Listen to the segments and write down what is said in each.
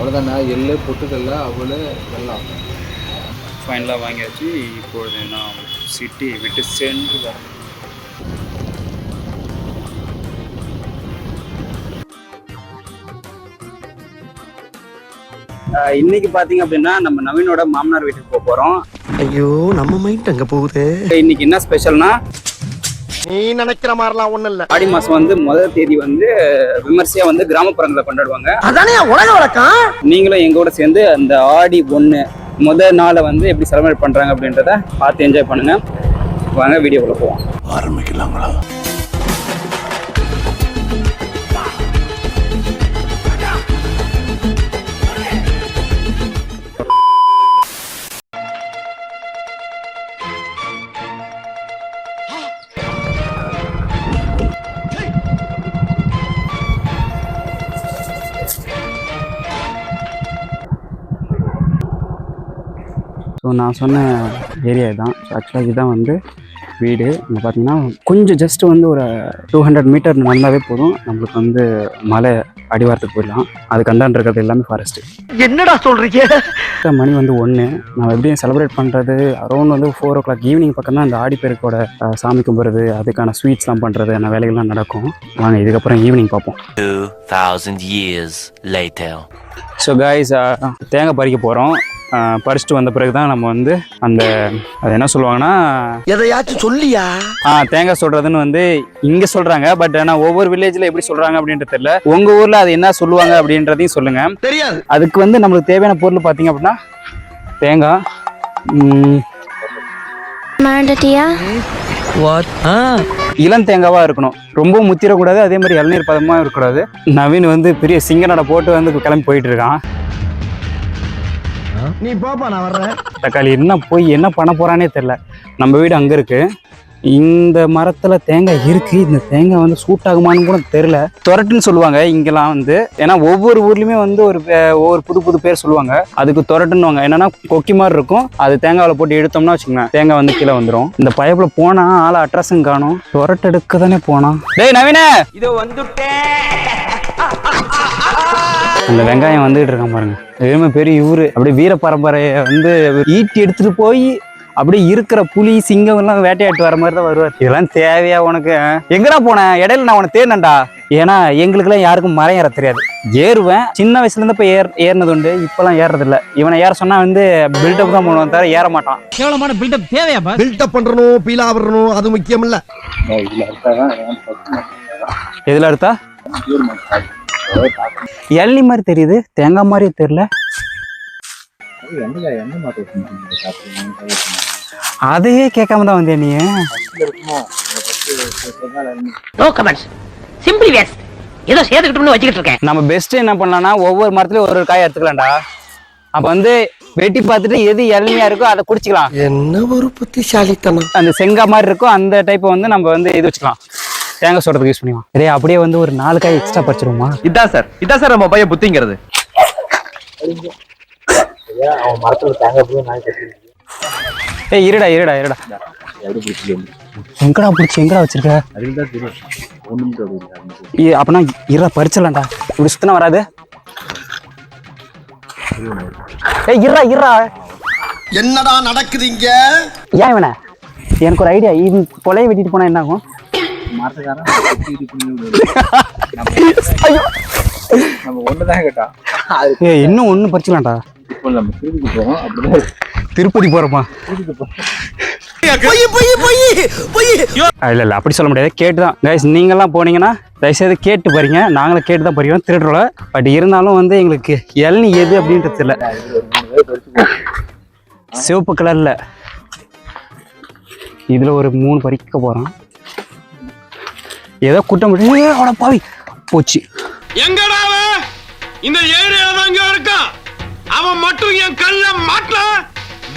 அவ்வளோதாண்ணா எள்ளு பொட்டுக்கல்ல அவள் வெள்ளம். ஃபைனலாக வாங்கியாச்சு. இப்பொழுது நாம் சிட்டி விட்டு சென்று வரோம் இன்னைக்கு பாத்தீங்க அப்படின்னா நம்ம நவீனோட மாமனார் வீட்டுக்கு போக போறோம். ஐயோ நம்ம மைண்ட் அங்க போகுது? இன்னைக்கு என்ன ஸ்பெஷல்னா நீ நினைக்கிற மாதிரிலாம் ஒண்ணும் இல்ல. ஆடி மாசம் வந்து முதல் தேதி வந்து விமர்சையா வந்து கிராமப்புறங்களை கொண்டாடுவாங்க. அதானே உலக வழக்கம்? நீங்களும் எங்க கூட சேர்ந்து அந்த ஆடி ஒன்று முதல் நாளை வந்து எப்படி செலிப்ரேட் பண்றாங்க அப்படின்றத பார்த்து என்ஜாய் பண்ணுங்க. வாங்க வீடியோக்குள்ள போவோம். ஆரம்பிக்கலாங்களா ஸோ நான் சொன்ன ஏரியா தான் ஸோ ஆக்சுவலாக இதுதான் வந்து வீடு. இங்கே பார்த்தீங்கன்னா கொஞ்சம் ஜஸ்ட் வந்து ஒரு டூ ஹண்ட்ரட் மீட்டர் நடந்தாவே போதும். நம்மளுக்கு வந்து மலை அடிவாரத்துக்கு போயிடலாம். அதுக்கு அந்தாண்டு இருக்கிறது எல்லாமே ஃபாரஸ்ட்டு என்னடா சொல்றீங்க? மணி வந்து ஒன்று நம்ம எப்படியும் செலிப்ரேட் பண்ணுறது அரௌண்ட் வந்து ஃபோர் ஓ கிளாக் ஈவினிங் பக்கம் தான் இந்த ஆடிப்பெருக்கோட சாமி கும்பிட்றது அதுக்கான ஸ்வீட்ஸ்லாம் பண்ணுறது அந்த வேலைகள்லாம் நடக்கும். வாங்க இதுக்கப்புறம் ஈவினிங் பார்ப்போம். 2,000 years later. ஸோ காய்ஸ் தேங்காய் பறிக்க போகிறோம் பறிச்சுட்டு வந்த பிறகு தான் நம்ம வந்து அந்த அது என்ன சொல்லுவாங்கன்னா எதையாச்சும் சொல்லியா? ஆ தேங்காய் சொல்றதுன்னு வந்து இங்க சொல்றாங்க. பட் ஆனா ஒவ்வொரு வில்லேஜ்ல எப்படி சொல்றாங்க அப்படின்றது தெரியல. உங்க ஊர்ல அது என்ன சொல்லுவாங்க அப்படின்றதையும் சொல்லுங்க. தெரியாது. அதுக்கு வந்து நம்மளுக்கு தேவையான பொருள் பாத்தீங்க அப்படின்னா தேங்காய் இளம் தேங்காவா இருக்கணும். ரொம்ப முத்திரக்கூடாது அதே மாதிரி இளநீர் பதமா இருக்கக்கூடாது. நவீன் வந்து பெரிய சிங்கனோட போட்டு வந்து கிளம்பி போயிட்டு இருக்கான். நீ போப்பா நான் வர்றேன். தக்காளி என்ன போய் என்ன பண்ண போறானே தெரியல. நம்ம வீடு அங்க இருக்கு. இந்த மரத்துல தேங்காய் இருக்கு. இந்த தேங்காய் வந்து சூட் ஆகுமான்னு கூட தெரியல. தொரட்டுன்னு சொல்லுவாங்க இங்கெல்லாம் வந்து. ஏன்னா ஒவ்வொரு ஊர்லயுமே வந்து ஒரு ஒவ்வொரு புது புது பேர் சொல்லுவாங்க. அதுக்கு தொரட்டுன்னுவாங்க. என்னன்னா கொக்கி மாதிரி இருக்கும். அது தேங்காவில் போட்டு எடுத்தோம்னா வச்சுக்கோங்க தேங்காய் வந்து கீழே வந்துடும் இந்த பயப்புல போனா ஆளை அட்ரஸும் காணும். தொரட்டு எடுக்க தானே போனான் டேய் நவீன! இது வந்துட்டேன். அந்த வெங்காயம் வந்துகிட்டு இருக்கான் பாருங்க. எதுவுமே பெரிய ஊரு அப்படியே வீர பரம்பரையை வந்து ஈட்டி எடுத்துட்டு போய் அப்படியே இருக்கிற புலி சிங்கம் எல்லாம் வேட்டையாட்டு வர மாதிரி தான் வருவார். இதெல்லாம் தேவையா உனக்கு? எங்கடா போனேன் இடையில நான் உனக்கு தேடினேன்டா. ஏன்னா எங்களுக்குலாம் யாருக்கும் மரம் ஏற தெரியாது. ஏறுவேன். சின்ன வயசுல இருந்து இப்போ ஏர் ஏறினது உண்டு. இப்பெல்லாம் ஏறது இல்ல இவனை ஏற சொன்னா வந்து பில்டப் தான் பண்ணுவான் தவிர ஏற மாட்டான். கேவலமான பில்டப் தேவையாப்பா பில்டப் பண்றணும் பீலா வரணும் அது முக்கியம் இல்ல எதுல எடுத்தா எள்ளி மாதிரி தெரியுது தேங்காய் மாதிரி தெரியல. அதையே கேட்காம தான் வந்தேன் நீ? சிம்பிளி வேஸ்ட் ஏதோ சேர்த்துக்கிட்டோம்னு வச்சுக்கிட்டு இருக்கேன். நம்ம பெஸ்ட் என்ன பண்ணலாம்னா ஒவ்வொரு மரத்துலயும் ஒரு ஒரு காய் எடுத்துக்கலாம்டா. அப்ப வந்து வெட்டி பார்த்துட்டு எது இளமையா இருக்கோ அதை குடிச்சிக்கலாம். என்ன ஒரு புத்திசாலித்தனம். அந்த செங்காய் மாதிரி இருக்கோ அந்த டைப்பை வந்து நம்ம வந்து இது வச்சுக்கலாம். தேங்காய் சொல்றதுக்கு யூஸ் பண்ணிக்கலாம் இதே அப்படியே வந்து ஒரு நாலு காய் எக்ஸ்ட்ரா பறிச்சிருவோமா? இதான் சார் இதான் சார் நம்ம பையன் புத்திங்கிறது. ஏய் இருடா இருடா இருடா. எங்கடா பிடிச்சி எங்கடா வச்சிருக்க? ஏய், அப்பனா இருடா பறிச்சிடலாம்டா. இப்படி சுத்தினா வராது. ஏய் இருடா இருடா. என்னடா நடக்குது இங்க? ஏன் இவனை? எனக்கு ஒரு ஐடியா இது கொலையை வெட்டிட்டு போனா என்ன ஆகும்? நம்ம இன்னும் ஒன்று பறிச்சிக்கலாம்டா இப்போ நம்ம திருப்பி போகிறோம் அப்படிதான் திருப்பதி போறப்பா இல்ல இல்ல அப்படி சொல்ல முடியாது. கேட்டு தான் நீங்க எல்லாம் போனீங்கன்னா தயவுசெய்து கேட்டு பாருங்க. நாங்களும் கேட்டு தான் பறிக்கிறோம் திருடுறோம். பட் இருந்தாலும் வந்து எங்களுக்கு இளநி எது அப்படின்றது தெரியல. சிவப்பு கலர்ல இதுல ஒரு மூணு பறிக்க போறோம். ஏதோ குட்டம் போட்டு அட பாவி. போச்சு. எங்கடா அவன்? இந்த ஏரியால தான் இங்க இருக்கான் அவன் மட்டும் என் கல்ல மாட்டல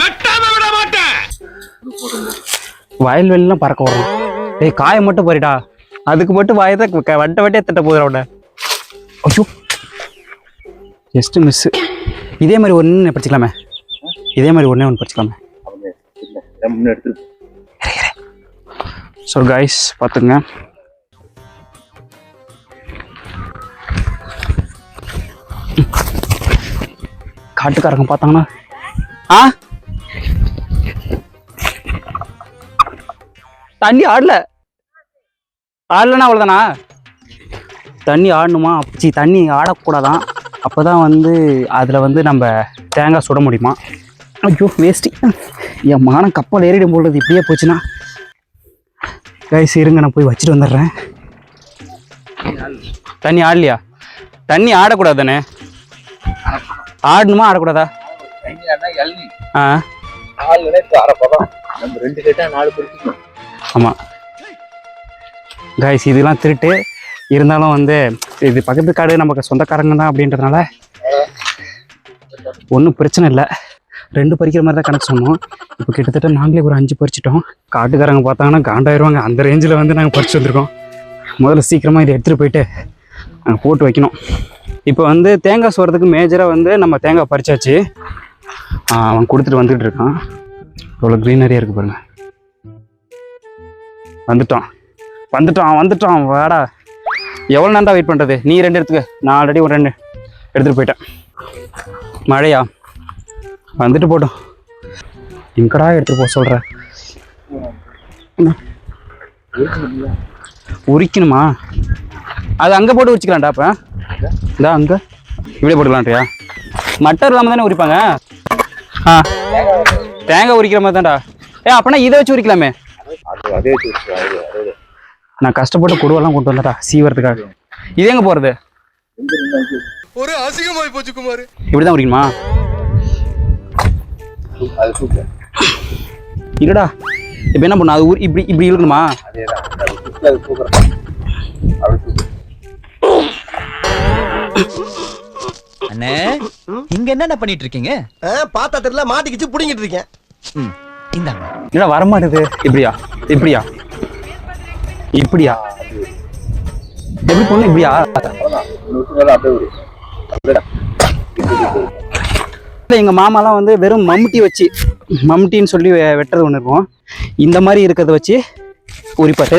வெட்டாம விட மாட்டேன். வயல்வெளிலாம் பறக்க வரும் ஏய் காயை மட்டும் பறிடா. அதுக்கு மட்டும் வாயை தான் வட்ட வட்டியே திட்ட போதும் அவட ஐயோ. ஜஸ்ட் மிஸ் இதே மாதிரி ஒன்று படிச்சுக்கலாமே. இதே மாதிரி ஒன்றே ஒன்று படிச்சுக்கலாமே. ஸோ கைஸ் பார்த்துங்க காட்டுக்காரங்க பார்த்தாங்கன்னா ஆ? தண்ணி ஆடல. ஆடலன்னா அவ்வளோதானா தண்ணி ஆடணுமா? அப்படி தண்ணி ஆடக்கூடாதான் அப்போ தான் வந்து அதில் வந்து நம்ம தேங்காய் சுட முடியுமா? ஐயோ வேஸ்ட்டு என் மானம் கப்பல் ஏறிடும் போடுறது இப்படியே போச்சுன்னா. கைஸ் இருங்க நான் போய் வச்சுட்டு வந்துடுறேன். தண்ணி ஆடலையா? தண்ணி ஆடக்கூடாது தானே ஆடணுமா ஆடக்கூடாதா? ஆ. ஆமாம் கைஸ் இதெல்லாம் திருட்டு. இருந்தாலும் வந்து இது பக்கத்து காடு நமக்கு சொந்தக்காரங்க தான் அப்படின்றதுனால ஒன்றும் பிரச்சனை இல்லை. ரெண்டு பறிக்கிற மாதிரி தான் கணக்கு சொன்னோம். இப்போ கிட்டத்தட்ட நாங்களே ஒரு அஞ்சு பறிச்சிட்டோம். காட்டுக்காரங்க பார்த்தாங்கன்னா காண்டாயிருவாங்க. அந்த ரேஞ்சில் வந்து நாங்கள் பறிச்சு வந்திருக்கோம். முதல்ல சீக்கிரமாக இதை எடுத்துகிட்டு போயிட்டு நாங்கள் போட்டு வைக்கணும். இப்போ வந்து தேங்காய் சோறதுக்கு மேஜராக வந்து நம்ம தேங்காய் பறிச்சாச்சு. அவன் கொடுத்துட்டு வந்துட்டு இருக்கான். இவ்வளோ க்ரீனரியாக இருக்கு பாருங்க. வந்துட்டான். வந்துட்டான் வந்துட்டான். வாடா. எவ்வளோ நேரம் வெயிட் பண்ணுறது நீ ரெண்டு எடுத்துக்க. நான் ஆல்ரெடி ஒரு ரெண்டு எடுத்துகிட்டு போயிட்டேன். மழையா? வந்துட்டு போட்டோம். எங்கடா எடுத்துகிட்டு போக சொல்கிற உரிக்கணுமா? அது அங்கே போட்டு உரிச்சிக்கலாம்டா அப்போ. இந்தா அங்கே இப்படியே போட்டுக்கலான்ட்டியா மட்டர் இல்லாமல் தானே உரிப்பாங்க? ஆ. தேங்காய் உரிக்கிற மாதிரி தான்டா. ஏ அப்பனா இதை வச்சு உரிக்கலாமே. அது அதே வச்சு வச்சுக்கலாம், அது அதே நான் கஷ்டப்பட்டு குடுவெல்லாம் கொண்டு வந்துட்டா சீவறதுக்காக. இது எங்க போறது? ஒரு அசிங்கமாய் போச்சு குமார். இப்படிதான் உரிக்கணுமா? அது சூப்பர். இருடா. இப்போ என்ன பண்ணும் அது இப்படி இப்படி இழுக்கணுமா அண்ணே இங்க என்னென்ன பண்ணிட்டு இருக்கீங்க பார்த்தா தெரியல மாட்டிக்கிச்சு புடிங்கிட்டு இருக்கேன். ம், இந்தாங்க. இல்ல வரமாட்டுது இப்படியா? இப்படியா? இப்படியா? எப்படி பொண்ணு இப்படியா? எங்க மாமாலாம் வந்து வெறும் மம்முட்டி வச்சு மம்முட்டின்னு சொல்லி வெட்டுறது ஒன்று இருக்கும். இந்த மாதிரி இருக்கிறத வச்சு உரிப்பாட்டு.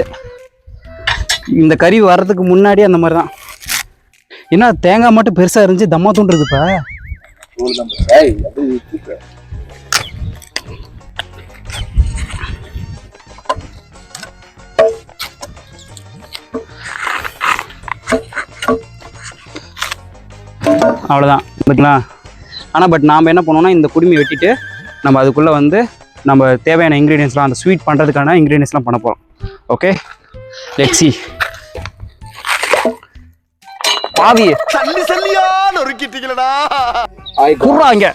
இந்த கறி வர்றதுக்கு முன்னாடி அந்த மாதிரி தான் என்ன தேங்காய் மட்டும் பெருசா இருந்துச்சு தம்மா தூண்டுறது இப்போ? தோல் தான் பாரு. ஏய் அப்படியே சூப்பர் அவ்வளோதான் பார்த்தீங்களா ஆனால் பட் நாம் என்ன பண்ணுவோம்னா இந்த குடுமி வெட்டிட்டு நம்ம அதுக்குள்ளே வந்து நம்ம தேவையான இன்க்ரீடியன்ஸ்லாம் அந்த ஸ்வீட் பண்ணுறதுக்கான இன்க்ரீடியன்ஸ்லாம் பண்ண போகிறோம் ஓகே லெக்ஸி பாவி சல்லி சல்லியா நொறுக்கிட்டீங்களடா ஆய் குர்றா இங்க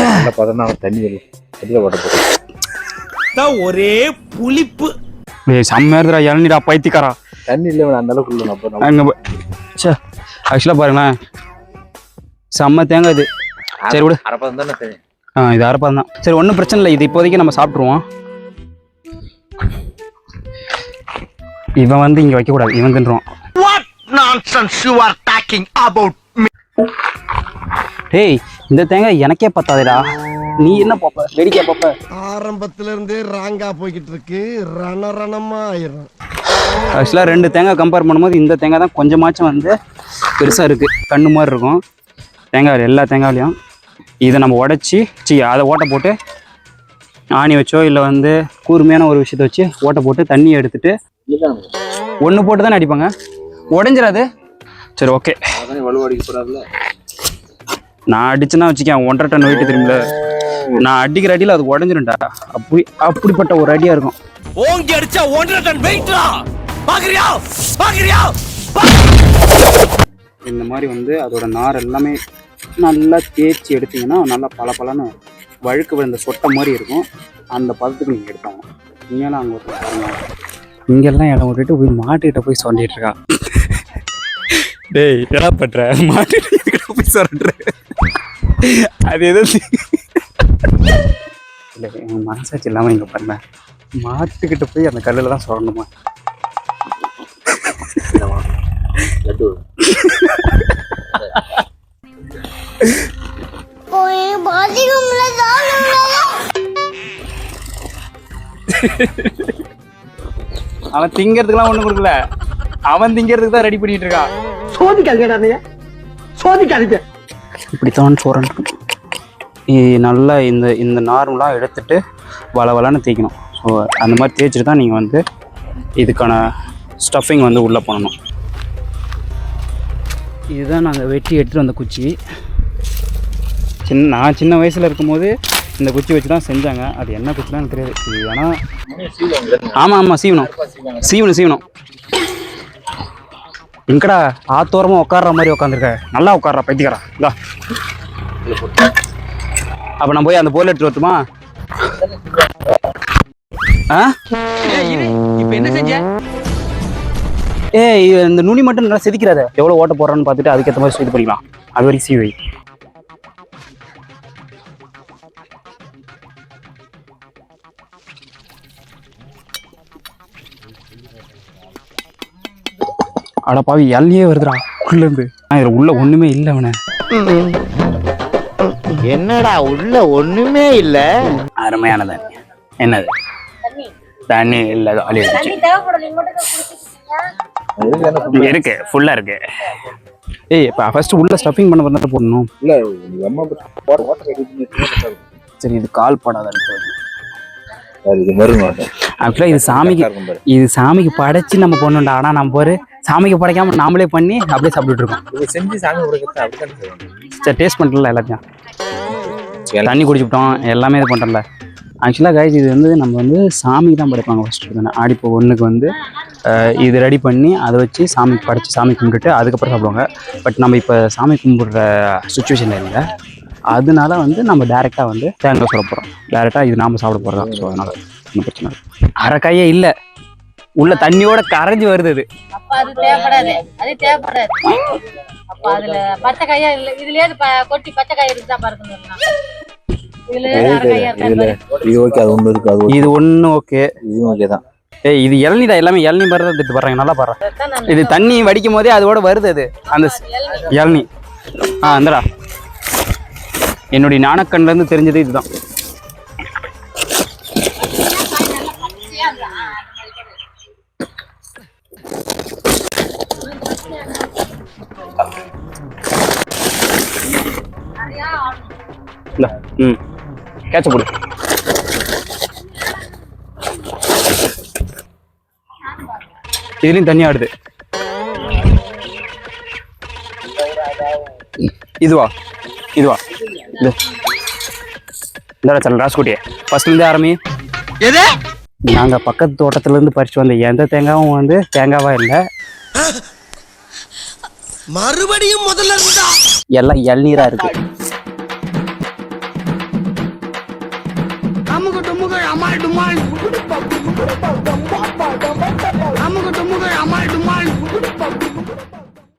நல்ல பதம் தான் தண்ணி ஓட்ட போகுது ஒரே புளிப்பு. ஏய் செம்மையா இருக்குடா இளநீடா பைத்தியக்காரா. தண்ணி இல்லை அந்த அளவுக்கு இல்லை நம்ம நம்ம அங்கே சே ஆக்சுவலாக பாருங்களேன் செம்ம தேங்காய் இது. சரி விடு. அரைப்பதம் தானே ஆ இது அரைப்பதம் தான் சரி ஒன்றும் பிரச்சனை இல்லை. இது இப்போதைக்கு நம்ம சாப்பிட்ருவோம் இவன் வந்து இங்கே வைக்கக்கூடாது. இவன் தின்றுவான். What nonsense you are talking about டேய் இந்த தேங்காய் எனக்கே பத்தாதுடா. நீ என்ன பாப்ப? வேடிக்கை பாப்ப? ஆரம்பத்துல இருந்தே ராங்கா போய்கிட்டு இருக்கு. ரணரணமா ஆயிரும் ஆக்சுவலாக ரெண்டு தேங்காய் கம்பேர் பண்ணும்போது இந்த தேங்காய் தான் கொஞ்சமாச்சும் வந்து பெருசாக இருக்குது கண்ணு மாதிரி இருக்கும். தேங்காய் எல்லா தேங்காயிலையும். இதை நம்ம உடச்சி சி அதை ஓட்டை போட்டு ஆணி வச்சோ இல்லை வந்து கூர்மையான ஒரு விஷயத்தை வச்சு ஓட்டை போட்டு தண்ணி எடுத்துட்டு ஒன்று போட்டு தானே அடிப்பாங்க? உடஞ்சிடாது. சரி ஓகே அதானே வலுவடிக்க போறாருல நான் அடிச்சேன்னா வச்சுக்கேன் ஒன்றரை டன் வெயிட் திரும்பல நான் அடிக்கிற அடியில் அது உடஞ்சிரும்டா அப்படி அப்படிப்பட்ட ஒரு அடியாக இருக்கும். ஓங்கி அடிச்சா ஒன்றரை டன் வெயிட்ரா பாக்குறியா? பாக்குறியா? இந்த மாதிரி வந்து அதோட நார் எல்லாமே நல்லா தேய்ச்சி எடுத்தீங்கன்னா நல்லா பல வழுக்கு விழுந்த சொட்டை மாதிரி இருக்கும். அந்த பதத்துக்கு நீங்கள் எடுத்தாங்க இங்கெல்லாம் அங்கே ஒருத்தர் இங்கெல்லாம் இடம் விட்டுட்டு போய் மாட்டுக்கிட்ட போய் சொண்டிட்டு இருக்கா. டேய் என்ன பண்ற? மாட்டுக்கிட்ட போய் சொல்ற அது எதோ? இல்லை என் மனசாட்சி இல்லாமல் இங்கே பண்ண. மாட்டுக்கிட்ட போய் அந்த கல்லில் தான் சொல்லணுமா அவன் திங்கிறதுக்குலாம் ஒன்றும் கொடுக்கல. அவன் திங்கிறதுக்கு தான் ரெடி பண்ணிட்டு இருக்கான். சோதிக்காதீங்கடா நீங்க சோதிக்காதீங்க. இப்படித்தான் இது நல்லா இந்த இந்த நார்மலாக எடுத்துட்டு வள வளன்னு தேய்க்கணும். ஸோ அந்த மாதிரி தேய்ச்சிட்டு தான் நீங்கள் வந்து இதுக்கான ஸ்டஃபிங் வந்து உள்ளே பண்ணணும் இதுதான் நாங்கள் வெட்டி எடுத்துகிட்டு வந்த குச்சி. சின்ன நான் சின்ன வயசில் இருக்கும்போது இந்த குச்சி வச்சு தான் செஞ்சாங்க. அது என்ன குச்சிலாம் எனக்கு தெரியாது. இது ஆனால் ஆமாம் ஆமாம் சீவனம் சீவனம் சீவனம் எங்கடா ஆத்தோரமாக உட்கார்ற மாதிரி உட்காந்துருக்க நல்லா உட்கார்ற பைத்தியக்காரா. இதா அப்போ நான் போய் அந்த போல் எடுத்து வரட்டுமா? ஆ? இப்ப என்ன செஞ்ச? ஏய் இந்த நுனி மட்டும் நல்லா செதுக்கிறாத எவ்வளோ ஓட்ட போடுறான்னு பார்த்துட்டு அதுக்கேற்ற மாதிரி இது பண்ணிக்கலாம். அது வரைக்கும் சீவை அட பாவி எல்லையே வருதுடா. உள்ளேருந்து இதில் உள்ள ஒன்றுமே இல்லை அவனை. என்னடா உள்ள ஒண்ணுமே இல்ல? அருமையான தண்ணி. என்னது? தண்ணி. இல்லை குடிச்சிருக்கீங்க இருக்கு ஃபுல்லாக இருக்கு. ஏய் இப்போ ஃபர்ஸ்ட் உள்ள ஸ்டஃபிங் பண்ண வந்து போடணும். இல்ல சரி இது கால் படாத ஆக்சுவலாக இது சாமிக்கு இது சாமிக்கு படைச்சு நம்ம பண்ணோம்டா ஆனால் நம்ம ஒரு சாமிக்கு படைக்காம நாமளே பண்ணி அப்படியே சாப்பிட்டுட்டு இருக்கோம். செஞ்சு சாமி சரி? டேஸ்ட் பண்ணிட்டல எல்லாத்தையும். தண்ணி குடிச்சுட்டோம் எல்லாமே இது பண்ணுறல ஆக்சுவலாக கைஸ் இது வந்து நம்ம வந்து சாமிக்கு தான் படைப்பாங்க ஃபஸ்ட்டு தானே ஆடிப்போ ஒன்றுக்கு வந்து இது ரெடி பண்ணி அதை வச்சு சாமிக்கு படைச்சு சாமி கும்பிட்டுட்டு அதுக்கப்புறம் சாப்பிடுவாங்க. பட் நம்ம இப்போ சாமி கும்பிடுற சுச்சுவேஷனில் இல்லை. அதனால வந்து நம்ம டேரெக்டாக வந்து தேங்காய் சொல்ல போகிறோம் டேரெக்டாக இது நாம சாப்பிட போகிறதா ஸோ அதனால் ஒன்றும் பிரச்சனை இல்லை. அரைக்காயே இல்லை. உள்ள தண்ணியோட கரைஞ்சி வருது அது அப்ப அது தேவைப்படாது. அது தேவைப்படாது. அப்ப அதுல பச்சை காயா இல்ல இதுலயே கொட்டி பச்சை காய் இருக்குதா பாருங்க காயா இது ஓகே அது ஒண்ணு இருக்கு அது. இது ஒன்று ஓகே இது ஓகே தான். ஏய் இது இளநீடா எல்லாமே இளநீ மாதிரி தான் திட்டு பாருங்க நல்லா பாரு இது தண்ணி வடிக்கும் போதே அதோட வருது அது. அந்த இளநீ. ஆ அந்தடா என்னுடைய ஞானக்கண்ல இருந்து தெரிஞ்சது இதுதான். ம் கேட்ச போடு. இதுலயும் தண்ணி ஆடுது. இதுவா இதுவா. இது இந்தடா சல் ராஸ்குட்டியே. ஃபர்ஸ்ட்ல இருந்தே ஆரம்பி எது? நாங்க பக்கத்து தோட்டத்துல இருந்து பறிச்சு வந்த எந்த தேங்காயும் வந்து தேங்காவா இல்ல. மறுபடியும் முதல்ல இருந்தா? எல்லாம் இளநீரா இருக்கு. அமால் டுமால்.